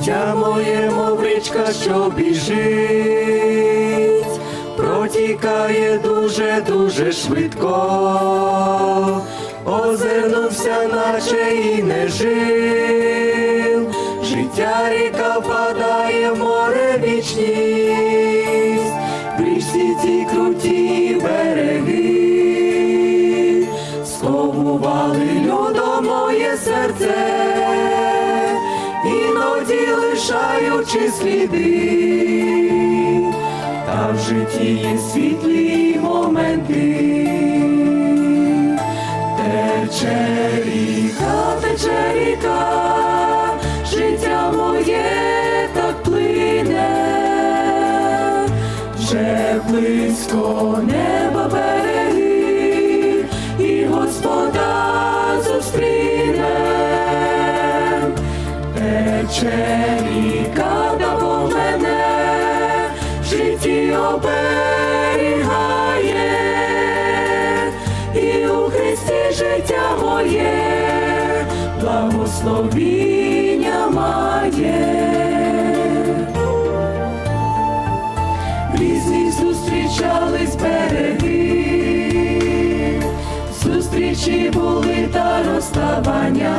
Життя моє, мов річка, що біжить, протікає дуже, дуже швидко, озирнувся, наче і не жив. Життя ріка впадає в море вічність, лишаючи сліди, та в житті є світлі моменти, тече ріка, тече ріка, життя моє так плине, вже близько неба береги, і Господа зустріне. Тече моє, благословіння має. Різні зустрічались береги, зустрічі були та розставання,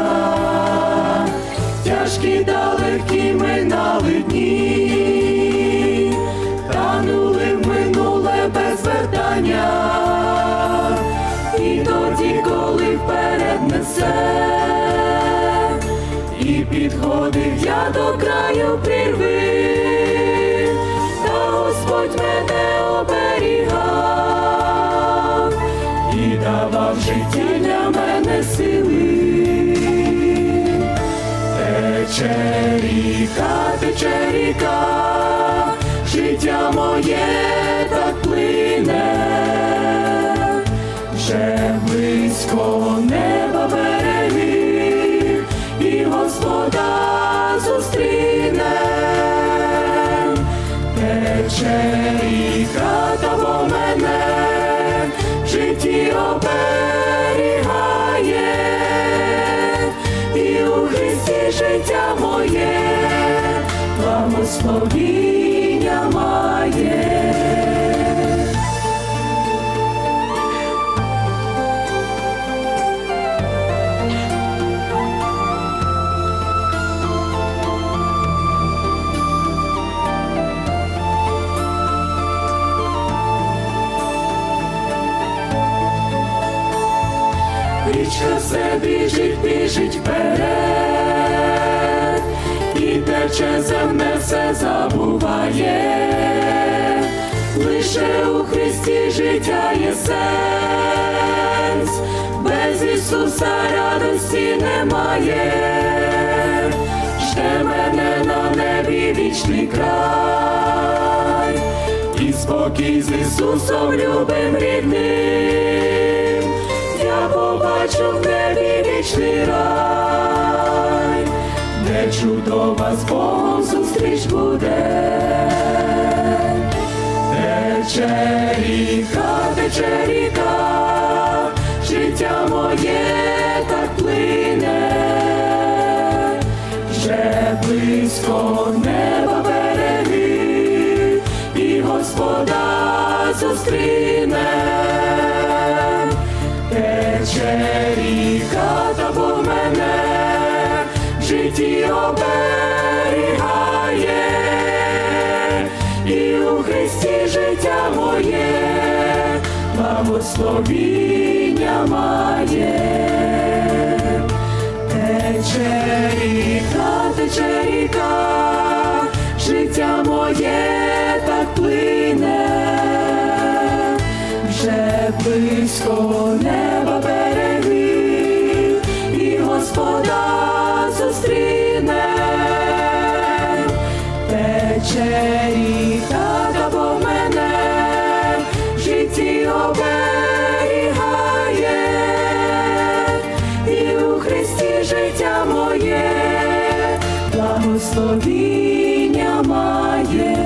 тяжкі та легкі минали дні, танули в минуле без вертання, і тоді, коли вперед підходив я до краю прірви, та Господь мене оберігав і давав житті для мене сили. Тече ріка, життя моє так плине, моє, благословіння має. Річка все біжить, біжить вперед, Христі життя є сенс, без Ісуса радості немає, жде мене на небі вічний край, і спокій з Ісусом любим рідним. Я побачу в небі вічний рай, де чудова з Богом зустріч буде. Тече ріка, тече ріка, життя моє так плине, вже близько неба береги, і Господа зустріне. Тече ріка та по мене, в житті оберігає, моє, благословіння має. Тече ріка, тече ріка, життя моє так плине вже близько неба береги, життя моє, благословіння має.